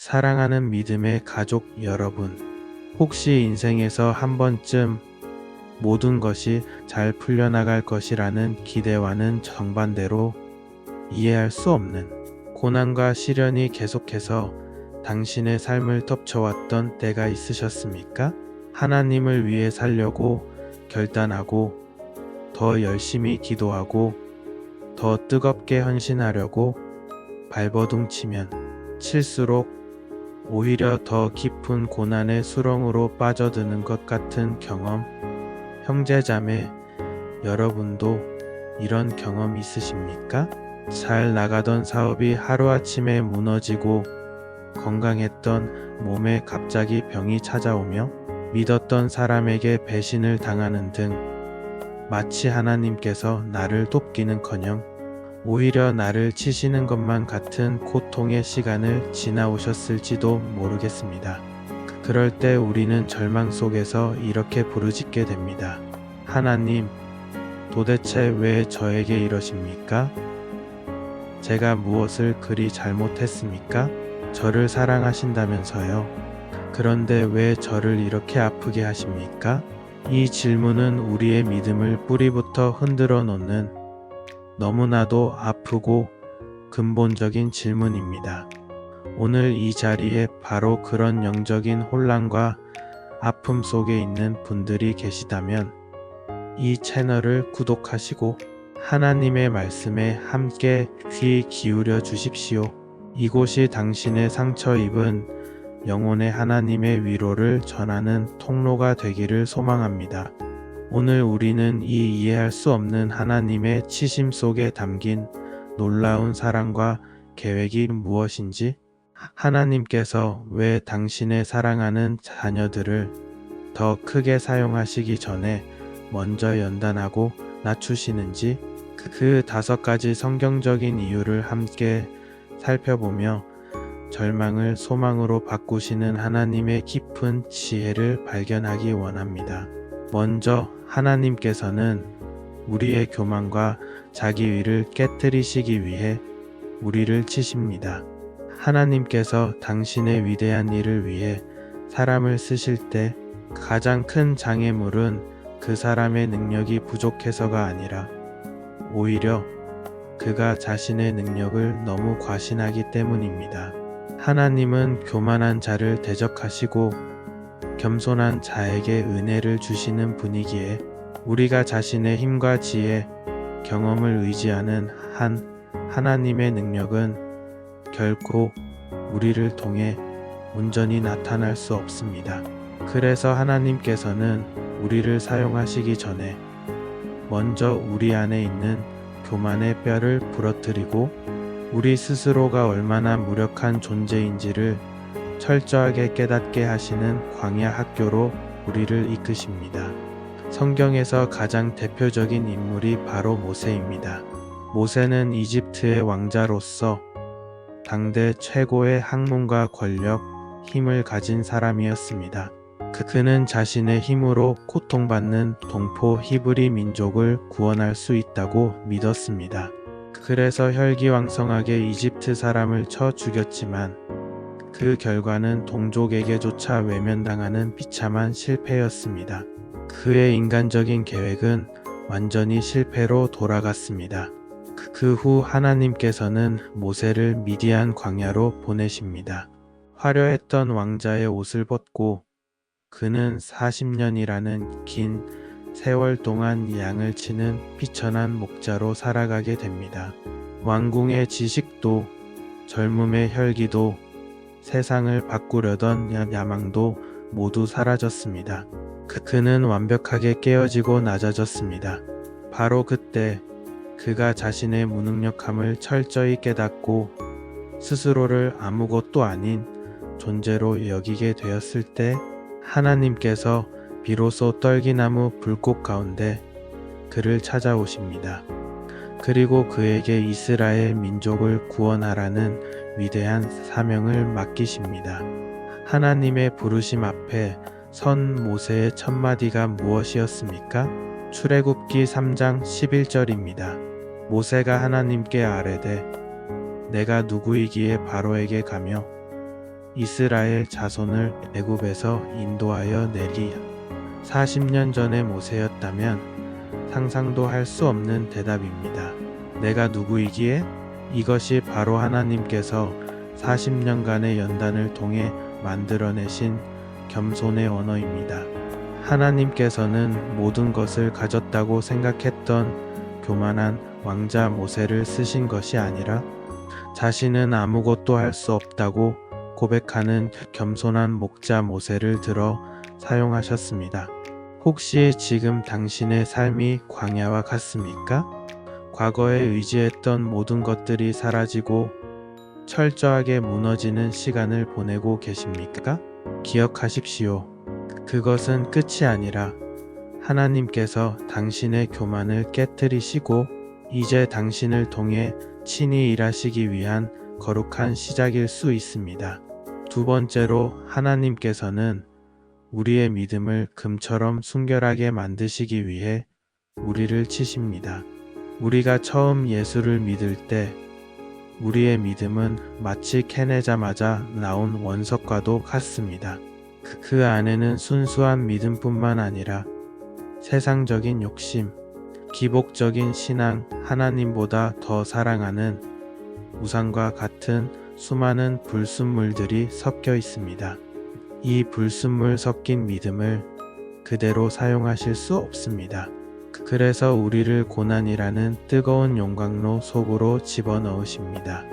사랑하는 믿음의 가족 여러분, 혹시 인생에서 한 번쯤 모든 것이 잘 풀려나갈 것이라는 기대와는 정반대로 이해할 수 없는 고난과 시련이 계속해서 당신의 삶을 덮쳐왔던 때가 있으셨습니까? 하나님을 위해 살려고 결단하고 더 열심히 기도하고 더 뜨겁게 헌신하려고 발버둥 치면 칠수록 오히려 더 깊은 고난의 수렁으로 빠져드는 것 같은 경험, 형제 자매, 여러분도 이런 경험 있으십니까? 잘 나가던 사업이 하루아침에 무너지고 건강했던 몸에 갑자기 병이 찾아오며 믿었던 사람에게 배신을 당하는 등 마치 하나님께서 나를 돕기는커녕 오히려 나를 치시는 것만 같은 고통의 시간을 지나오셨을지도 모르겠습니다. 그럴 때 우리는 절망 속에서 이렇게 부르짖게 됩니다. 하나님, 도대체 왜 저에게 이러십니까? 제가 무엇을 그리 잘못했습니까? 저를 사랑하신다면서요. 그런데 왜 저를 이렇게 아프게 하십니까? 이 질문은 우리의 믿음을 뿌리부터 흔들어 놓는 너무나도 아프고 근본적인 질문입니다. 오늘 이 자리에 바로 그런 영적인 혼란과 아픔 속에 있는 분들이 계시다면 이 채널을 구독하시고 하나님의 말씀에 함께 귀 기울여 주십시오. 이곳이 당신의 상처 입은 영혼의 하나님의 위로를 전하는 통로가 되기를 소망합니다. 오늘 우리는 이 이해할 수 없는 하나님의 치심 속에 담긴 놀라운 사랑과 계획이 무엇인지, 하나님께서 왜 당신의 사랑하는 자녀들을 더 크게 사용하시기 전에 먼저 연단하고 낮추시는지, 그 다섯 가지 성경적인 이유를 함께 살펴보며 절망을 소망으로 바꾸시는 하나님의 깊은 지혜를 발견하기 원합니다. 먼저 하나님께서는 우리의 교만과 자기 위를 깨뜨리시기 위해 우리를 치십니다. 하나님께서 당신의 위대한 일을 위해 사람을 쓰실 때 가장 큰 장애물은 그 사람의 능력이 부족해서가 아니라 오히려 그가 자신의 능력을 너무 과신하기 때문입니다. 하나님은 교만한 자를 대적하시고 겸손한 자에게 은혜를 주시는 분이기에 우리가 자신의 힘과 지혜, 경험을 의지하는 한 하나님의 능력은 결코 우리를 통해 온전히 나타날 수 없습니다. 그래서 하나님께서는 우리를 사용하시기 전에 먼저 우리 안에 있는 교만의 뼈를 부러뜨리고 우리 스스로가 얼마나 무력한 존재인지를 철저하게 깨닫게 하시는 광야 학교로 우리를 이끄십니다. 성경에서 가장 대표적인 인물이 바로 모세입니다. 모세는 이집트의 왕자로서 당대 최고의 학문과 권력, 힘을 가진 사람이었습니다. 그 그는 자신의 힘으로 고통받는 동포 히브리 민족을 구원할 수 있다고 믿었습니다. 그래서 혈기왕성하게 이집트 사람을 쳐 죽였지만 그 결과는 동족에게조차 외면당하는 비참한 실패였습니다. 그의 인간적인 계획은 완전히 실패로 돌아갔습니다. 그 후 하나님께서는 모세를 미디안 광야로 보내십니다. 화려했던 왕자의 옷을 벗고 그는 40년이라는 긴 세월 동안 양을 치는 비천한 목자로 살아가게 됩니다. 왕궁의 지식도 젊음의 혈기도 세상을 바꾸려던 야- 야망도 모두 사라졌습니다. 그, 그는 완벽하게 깨어지고 낮아졌습니다. 바로 그때 그가 자신의 무능력함을 철저히 깨닫고 스스로를 아무것도 아닌 존재로 여기게 되었을 때 하나님께서 비로소 떨기나무 불꽃 가운데 그를 찾아오십니다. 그리고 그에게 이스라엘 민족을 구원하라는 위대한 사명을 맡기십니다. 하나님의 부르심 앞에 선 모세의 첫 마디가 무엇이었습니까? 출애굽기 3장 11절입니다. 모세가 하나님께 아뢰되 내가 누구이기에 바로에게 가며 이스라엘 자손을 애굽에서 인도하여 내리 40년 전의 모세였다면 상상도 할 수 없는 대답입니다. 내가 누구이기에? 이것이 바로 하나님께서 40년간의 연단을 통해 만들어내신 겸손의 언어입니다. 하나님께서는 모든 것을 가졌다고 생각했던 교만한 왕자 모세를 쓰신 것이 아니라 자신은 아무것도 할 수 없다고 고백하는 겸손한 목자 모세를 들어 사용하셨습니다. 혹시 지금 당신의 삶이 광야와 같습니까? 과거에 의지했던 모든 것들이 사라지고 철저하게 무너지는 시간을 보내고 계십니까? 기억하십시오. 그것은 끝이 아니라 하나님께서 당신의 교만을 깨뜨리시고 이제 당신을 통해 친히 일하시기 위한 거룩한 시작일 수 있습니다. 두 번째로 하나님께서는 우리의 믿음을 금처럼 순결하게 만드시기 위해 우리를 치십니다. 우리가 처음 예수를 믿을 때 우리의 믿음은 마치 캐내자마자 나온 원석과도 같습니다. 그- 그 안에는 순수한 믿음뿐만 아니라 세상적인 욕심, 기복적인 신앙, 하나님보다 더 사랑하는 우상과 같은 수많은 불순물들이 섞여 있습니다. 이 불순물 섞인 믿음을 그대로 사용하실 수 없습니다. 그래서 우리를 고난이라는 뜨거운 용광로 속으로 집어넣으십니다.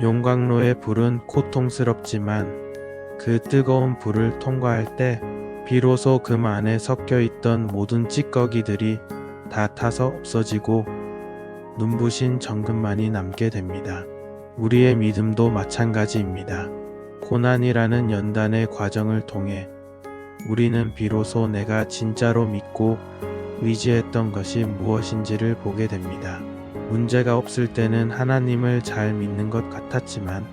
용광로의 불은 고통스럽지만 그 뜨거운 불을 통과할 때 비로소 금 안에 섞여 있던 모든 찌꺼기들이 다 타서 없어지고 눈부신 정금만이 남게 됩니다. 우리의 믿음도 마찬가지입니다. 고난이라는 연단의 과정을 통해 우리는 비로소 내가 진짜로 믿고 의지했던 것이 무엇인지를 보게 됩니다. 문제가 없을 때는 하나님을 잘 믿는 것 같았지만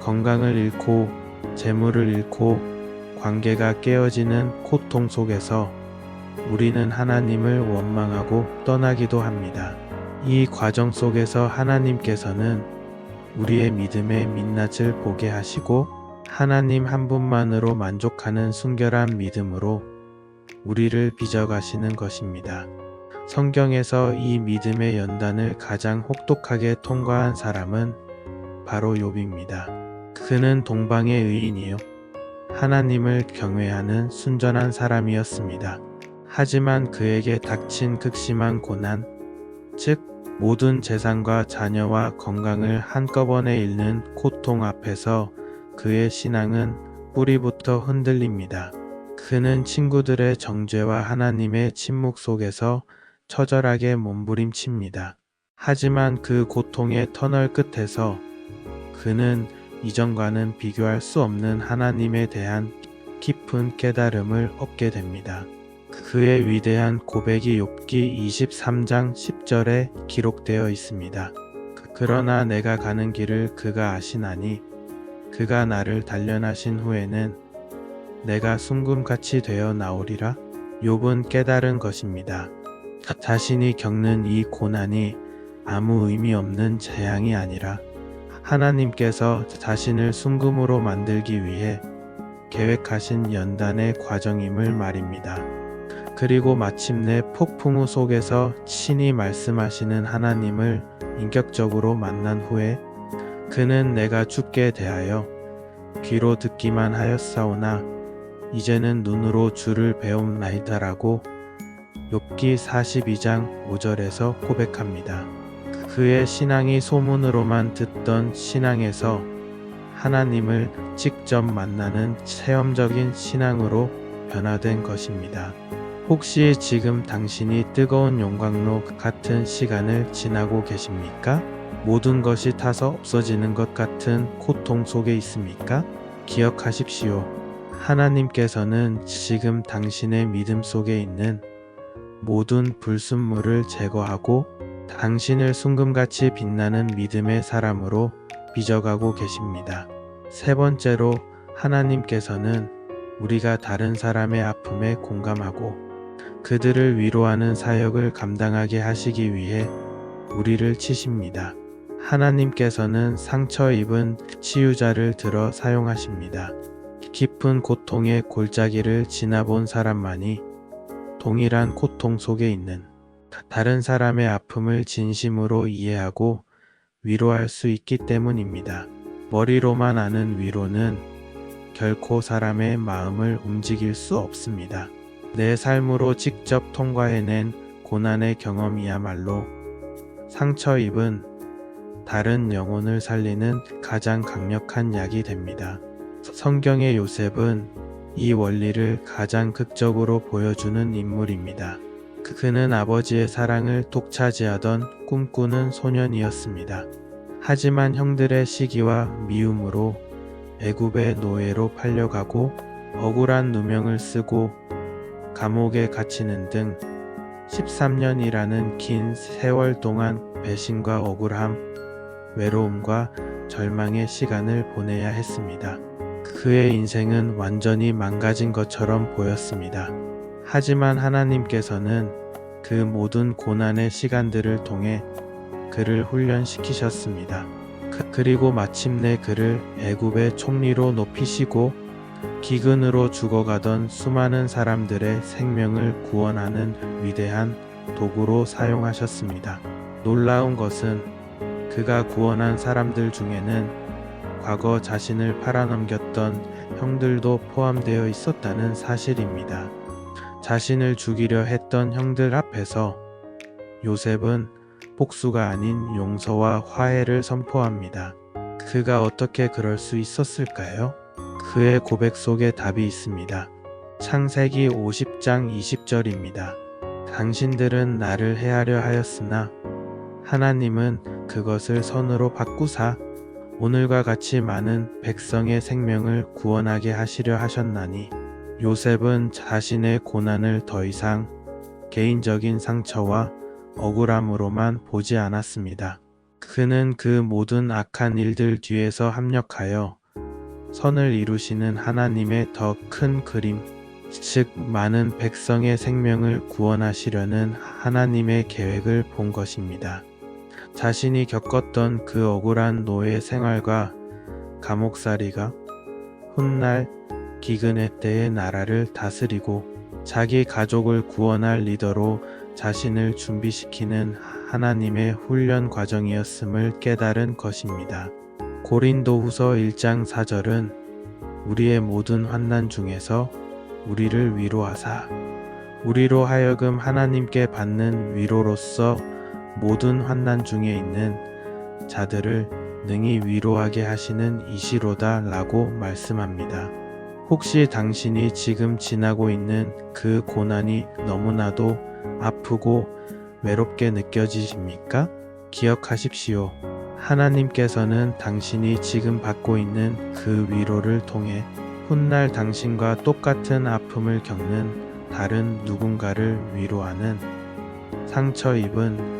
건강을 잃고 재물을 잃고 관계가 깨어지는 고통 속에서 우리는 하나님을 원망하고 떠나기도 합니다. 이 과정 속에서 하나님께서는 우리의 믿음의 민낯을 보게 하시고 하나님 한 분만으로 만족하는 순결한 믿음으로 우리를 빚어가시는 것입니다. 성경에서 이 믿음의 연단을 가장 혹독하게 통과한 사람은 바로 욥입니다. 그는 동방의 의인이요. 하나님을 경외하는 순전한 사람이었습니다. 하지만 그에게 닥친 극심한 고난, 즉 모든 재산과 자녀와 건강을 한꺼번에 잃는 고통 앞에서 그의 신앙은 뿌리부터 흔들립니다. 그는 친구들의 정죄와 하나님의 침묵 속에서 처절하게 몸부림칩니다. 하지만 그 고통의 터널 끝에서 그는 이전과는 비교할 수 없는 하나님에 대한 깊은 깨달음을 얻게 됩니다. 그의 위대한 고백이 욥기 23장 10절에 기록되어 있습니다. 그러나 내가 가는 길을 그가 아시나니 그가 나를 단련하신 후에는 내가 순금같이 되어 나오리라. 욥은 깨달은 것입니다. 자신이 겪는 이 고난이 아무 의미 없는 재앙이 아니라 하나님께서 자신을 순금으로 만들기 위해 계획하신 연단의 과정임을 말입니다. 그리고 마침내 폭풍우 속에서 친히 말씀하시는 하나님을 인격적으로 만난 후에 그는 내가 죽게 대하여 귀로 듣기만 하였사오나 이제는 눈으로 주를 배움나이다라고 욥기 42장 5절에서 고백합니다. 그의 신앙이 소문으로만 듣던 신앙에서 하나님을 직접 만나는 체험적인 신앙으로 변화된 것입니다. 혹시 지금 당신이 뜨거운 용광로 같은 시간을 지나고 계십니까? 모든 것이 타서 없어지는 것 같은 고통 속에 있습니까? 기억하십시오. 하나님께서는 지금 당신의 믿음 속에 있는 모든 불순물을 제거하고 당신을 순금같이 빛나는 믿음의 사람으로 빚어가고 계십니다. 세 번째로 하나님께서는 우리가 다른 사람의 아픔에 공감하고 그들을 위로하는 사역을 감당하게 하시기 위해 우리를 치십니다. 하나님께서는 상처 입은 치유자를 들어 사용하십니다. 깊은 고통의 골짜기를 지나본 사람만이 동일한 고통 속에 있는 다른 사람의 아픔을 진심으로 이해하고 위로할 수 있기 때문입니다. 머리로만 아는 위로는 결코 사람의 마음을 움직일 수 없습니다. 내 삶으로 직접 통과해낸 고난의 경험이야말로 상처 입은 다른 영혼을 살리는 가장 강력한 약이 됩니다. 성경의 요셉은 이 원리를 가장 극적으로 보여주는 인물입니다. 그- 그는 아버지의 사랑을 독차지하던 꿈꾸는 소년이었습니다. 하지만 형들의 시기와 미움으로 애굽의 노예로 팔려가고 억울한 누명을 쓰고 감옥에 갇히는 등 13년이라는 긴 세월 동안 배신과 억울함, 외로움과 절망의 시간을 보내야 했습니다. 그의 인생은 완전히 망가진 것처럼 보였습니다. 하지만 하나님께서는 그 모든 고난의 시간들을 통해 그를 훈련시키셨습니다. 그, 그리고 마침내 그를 애굽의 총리로 높이시고 기근으로 죽어가던 수많은 사람들의 생명을 구원하는 위대한 도구로 사용하셨습니다. 놀라운 것은 그가 구원한 사람들 중에는 과거 자신을 팔아넘겼던 형들도 포함되어 있었다는 사실입니다. 자신을 죽이려 했던 형들 앞에서 요셉은 복수가 아닌 용서와 화해를 선포합니다. 그가 어떻게 그럴 수 있었을까요? 그의 고백 속에 답이 있습니다. 창세기 50장 20절입니다. 당신들은 나를 해하려 하였으나 하나님은 그것을 선으로 바꾸사 오늘과 같이 많은 백성의 생명을 구원하게 하시려 하셨나니 요셉은 자신의 고난을 더 이상 개인적인 상처와 억울함으로만 보지 않았습니다. 그는 그 모든 악한 일들 뒤에서 합력하여 선을 이루시는 하나님의 더 큰 그림, 즉 많은 백성의 생명을 구원하시려는 하나님의 계획을 본 것입니다. 자신이 겪었던 그 억울한 노예 생활과 감옥살이가 훗날 기근의 때에 나라를 다스리고 자기 가족을 구원할 리더로 자신을 준비시키는 하나님의 훈련 과정이었음을 깨달은 것입니다. 고린도 후서 1장 4절은 우리의 모든 환난 중에서 우리를 위로하사 우리로 하여금 하나님께 받는 위로로서 모든 환난 중에 있는 자들을 능히 위로하게 하시는 이시로다 라고 말씀합니다. 혹시 당신이 지금 지나고 있는 그 고난이 너무나도 아프고 외롭게 느껴지십니까? 기억하십시오. 하나님께서는 당신이 지금 받고 있는 그 위로를 통해 훗날 당신과 똑같은 아픔을 겪는 다른 누군가를 위로하는 상처 입은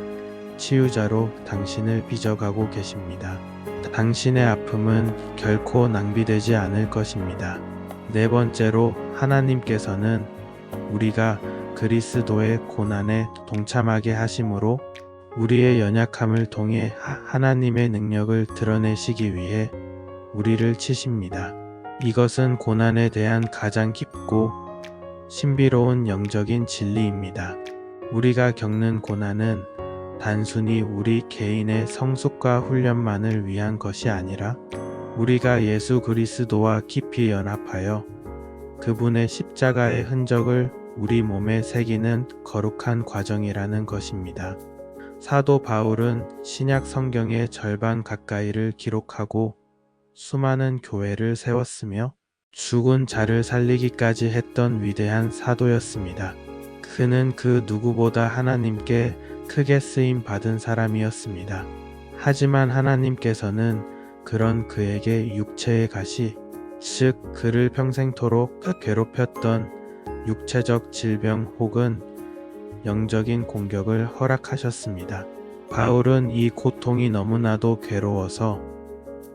치유자로 당신을 빚어가고 계십니다. 당신의 아픔은 결코 낭비되지 않을 것입니다. 네 번째로 하나님께서는 우리가 그리스도의 고난에 동참하게 하심으로 우리의 연약함을 통해 하- 하나님의 능력을 드러내시기 위해 우리를 치십니다. 이것은 고난에 대한 가장 깊고 신비로운 영적인 진리입니다. 우리가 겪는 고난은 단순히 우리 개인의 성숙과 훈련만을 위한 것이 아니라 우리가 예수 그리스도와 깊이 연합하여 그분의 십자가의 흔적을 우리 몸에 새기는 거룩한 과정이라는 것입니다. 사도 바울은 신약 성경의 절반 가까이를 기록하고 수많은 교회를 세웠으며 죽은 자를 살리기까지 했던 위대한 사도였습니다. 그는 그 누구보다 하나님께 크게 쓰임 받은 사람이었습니다. 하지만 하나님께서는 그런 그에게 육체의 가시, 즉 그를 평생토록 괴롭혔던 육체적 질병 혹은 영적인 공격을 허락하셨습니다. 바울은 이 고통이 너무나도 괴로워서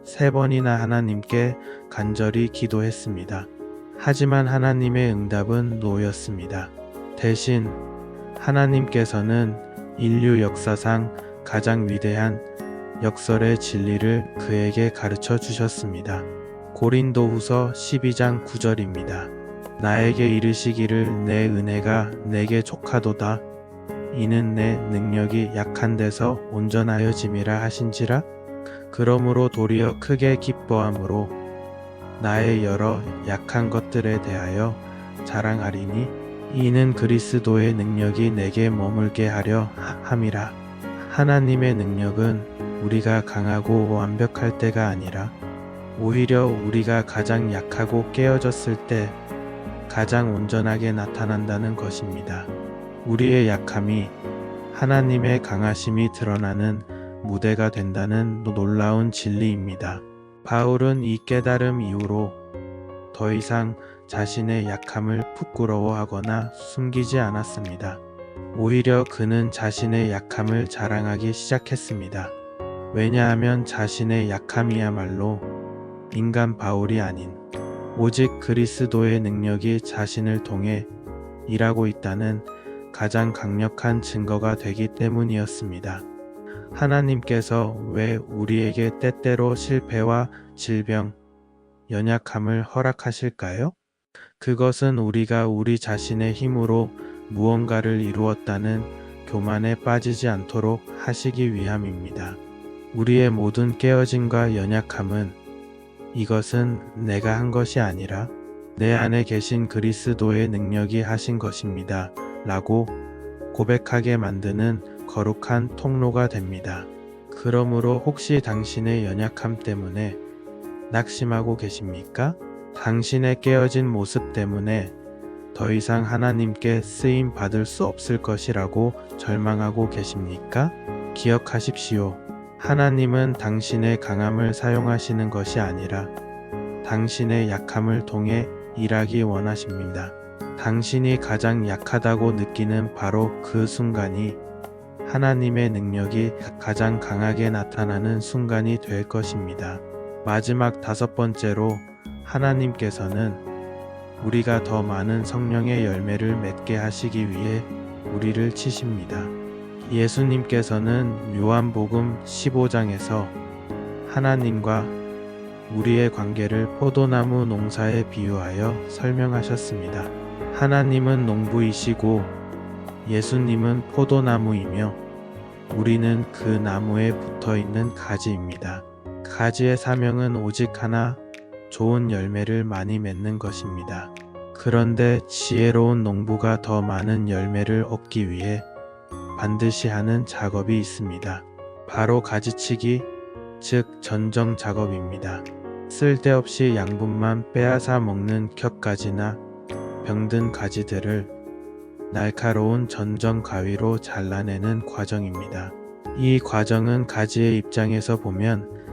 세 번이나 하나님께 간절히 기도했습니다. 하지만 하나님의 응답은 노였습니다. 대신 하나님께서는 인류 역사상 가장 위대한 역설의 진리를 그에게 가르쳐 주셨습니다. 고린도 후서 12장 9절입니다. 나에게 이르시기를 내 은혜가 내게 족하도다. 이는 내 능력이 약한 데서 온전하여 짐이라 하신지라. 그러므로 도리어 크게 기뻐함으로 나의 여러 약한 것들에 대하여 자랑하리니 이는 그리스도의 능력이 내게 머물게 하려 하- 함이라. 하나님의 능력은 우리가 강하고 완벽할 때가 아니라 오히려 우리가 가장 약하고 깨어졌을 때 가장 온전하게 나타난다는 것입니다. 우리의 약함이 하나님의 강하심이 드러나는 무대가 된다는 놀라운 진리입니다. 바울은 이 깨달음 이후로 더 이상 자신의 약함을 부끄러워하거나 숨기지 않았습니다. 오히려 그는 자신의 약함을 자랑하기 시작했습니다. 왜냐하면 자신의 약함이야말로 인간 바울이 아닌 오직 그리스도의 능력이 자신을 통해 일하고 있다는 가장 강력한 증거가 되기 때문이었습니다. 하나님께서 왜 우리에게 때때로 실패와 질병, 연약함을 허락하실까요? 그것은 우리가 우리 자신의 힘으로 무언가를 이루었다는 교만에 빠지지 않도록 하시기 위함입니다. 우리의 모든 깨어짐과 연약함은 이것은 내가 한 것이 아니라 내 안에 계신 그리스도의 능력이 하신 것입니다. 라고 고백하게 만드는 거룩한 통로가 됩니다. 그러므로 혹시 당신의 연약함 때문에 낙심하고 계십니까? 당신의 깨어진 모습 때문에 더 이상 하나님께 쓰임 받을 수 없을 것이라고 절망하고 계십니까? 기억하십시오. 하나님은 당신의 강함을 사용하시는 것이 아니라 당신의 약함을 통해 일하기 원하십니다. 당신이 가장 약하다고 느끼는 바로 그 순간이 하나님의 능력이 가장 강하게 나타나는 순간이 될 것입니다. 마지막 다섯 번째로 하나님께서는 우리가 더 많은 성령의 열매를 맺게 하시기 위해 우리를 치십니다. 예수님께서는 요한복음 15장에서 하나님과 우리의 관계를 포도나무 농사에 비유하여 설명하셨습니다. 하나님은 농부이시고 예수님은 포도나무이며 우리는 그 나무에 붙어 있는 가지입니다. 가지의 사명은 오직 하나, 좋은 열매를 많이 맺는 것입니다. 그런데 지혜로운 농부가 더 많은 열매를 얻기 위해 반드시 하는 작업이 있습니다. 바로 가지치기, 즉 전정 작업입니다. 쓸데없이 양분만 빼앗아 먹는 겹가지나 병든 가지들을 날카로운 전정 가위로 잘라내는 과정입니다. 이 과정은 가지의 입장에서 보면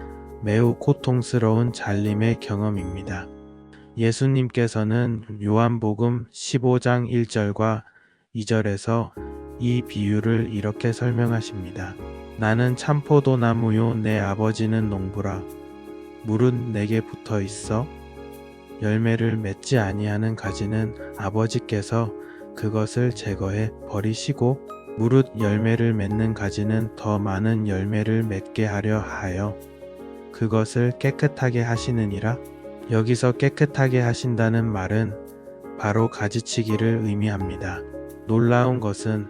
매우 고통스러운 잘림의 경험입니다. 예수님께서는 요한복음 15장 1절과 2절에서 이 비유를 이렇게 설명하십니다. 나는 참포도 나무요 내 아버지는 농부라 물은 내게 붙어 있어 열매를 맺지 아니하는 가지는 아버지께서 그것을 제거해 버리시고 무릇 열매를 맺는 가지는 더 많은 열매를 맺게 하려 하여 그것을 깨끗하게 하시느니라 여기서 깨끗하게 하신다는 말은 바로 가지치기를 의미합니다. 놀라운 것은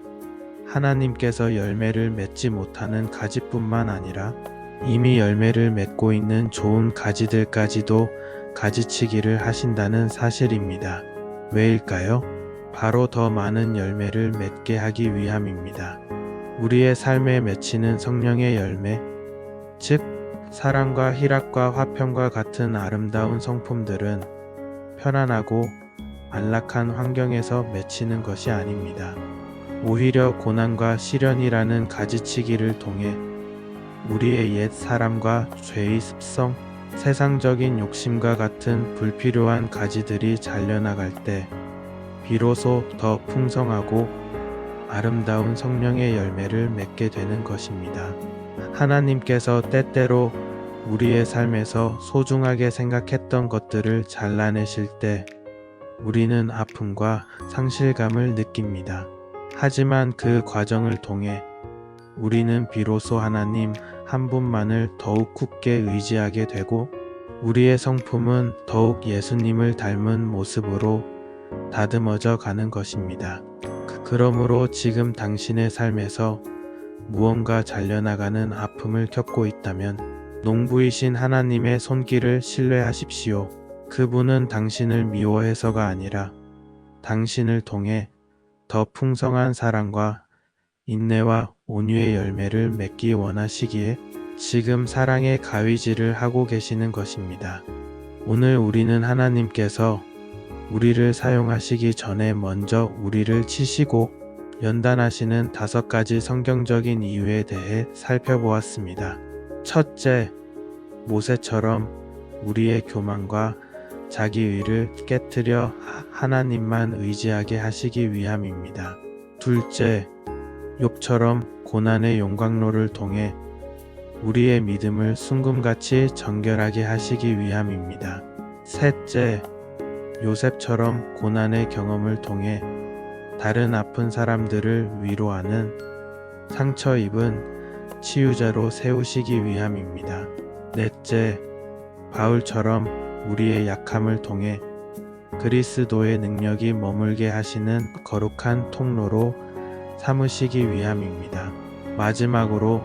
하나님께서 열매를 맺지 못하는 가지뿐만 아니라 이미 열매를 맺고 있는 좋은 가지들까지도 가지치기를 하신다는 사실입니다. 왜일까요? 바로 더 많은 열매를 맺게 하기 위함입니다. 우리의 삶에 맺히는 성령의 열매, 즉, 사랑과 희락과 화평과 같은 아름다운 성품들은 편안하고 안락한 환경에서 맺히는 것이 아닙니다. 오히려 고난과 시련이라는 가지치기를 통해 우리의 옛 사람과 죄의 습성, 세상적인 욕심과 같은 불필요한 가지들이 잘려나갈 때 비로소 더 풍성하고 아름다운 성령의 열매를 맺게 되는 것입니다. 하나님께서 때때로 우리의 삶에서 소중하게 생각했던 것들을 잘라내실 때 우리는 아픔과 상실감을 느낍니다. 하지만 그 과정을 통해 우리는 비로소 하나님 한 분만을 더욱 굳게 의지하게 되고 우리의 성품은 더욱 예수님을 닮은 모습으로 다듬어져 가는 것입니다. 그- 그러므로 지금 당신의 삶에서 무언가 잘려나가는 아픔을 겪고 있다면 농부이신 하나님의 손길을 신뢰하십시오. 그분은 당신을 미워해서가 아니라 당신을 통해 더 풍성한 사랑과 인내와 온유의 열매를 맺기 원하시기에 지금 사랑의 가위질을 하고 계시는 것입니다. 오늘 우리는 하나님께서 우리를 사용하시기 전에 먼저 우리를 치시고 연단하시는 다섯 가지 성경적인 이유에 대해 살펴보았습니다. 첫째, 모세처럼 우리의 교만과 자기의를 깨뜨려 하- 하나님만 의지하게 하시기 위함입니다. 둘째, 욥처럼 고난의 용광로를 통해 우리의 믿음을 순금같이 정결하게 하시기 위함입니다. 셋째, 요셉처럼 고난의 경험을 통해 다른 아픈 사람들을 위로하는 상처 입은 치유자로 세우시기 위함입니다. 넷째, 바울처럼 우리의 약함을 통해 그리스도의 능력이 머물게 하시는 거룩한 통로로 삼으시기 위함입니다. 마지막으로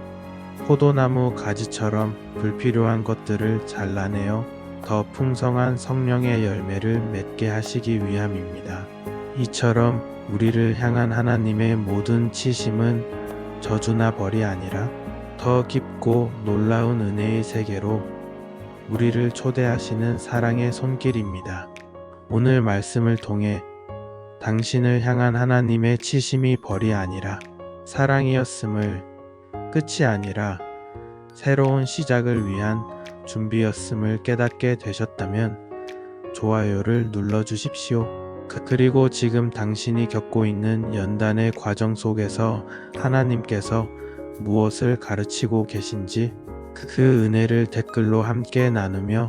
포도나무 가지처럼 불필요한 것들을 잘라내어 더 풍성한 성령의 열매를 맺게 하시기 위함입니다. 이처럼 우리를 향한 하나님의 모든 치심은 저주나 벌이 아니라 더 깊고 놀라운 은혜의 세계로 우리를 초대하시는 사랑의 손길입니다. 오늘 말씀을 통해 당신을 향한 하나님의 치심이 벌이 아니라 사랑이었음을 끝이 아니라 새로운 시작을 위한 준비였음을 깨닫게 되셨다면 좋아요를 눌러 주십시오. 그- 그리고 지금 당신이 겪고 있는 연단의 과정 속에서 하나님께서 무엇을 가르치고 계신지 그- 그 은혜를 댓글로 함께 나누며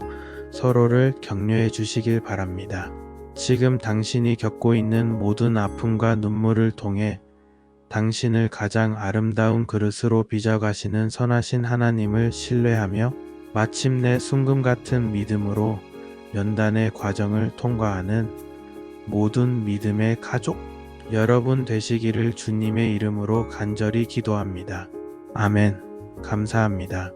서로를 격려해 주시길 바랍니다. 지금 당신이 겪고 있는 모든 아픔과 눈물을 통해 당신을 가장 아름다운 그릇으로 빚어가시는 선하신 하나님을 신뢰하며 마침내 순금 같은 믿음으로 연단의 과정을 통과하는 모든 믿음의 가족 여러분 되시기를 주님의 이름으로 간절히 기도합니다. 아멘. 감사합니다.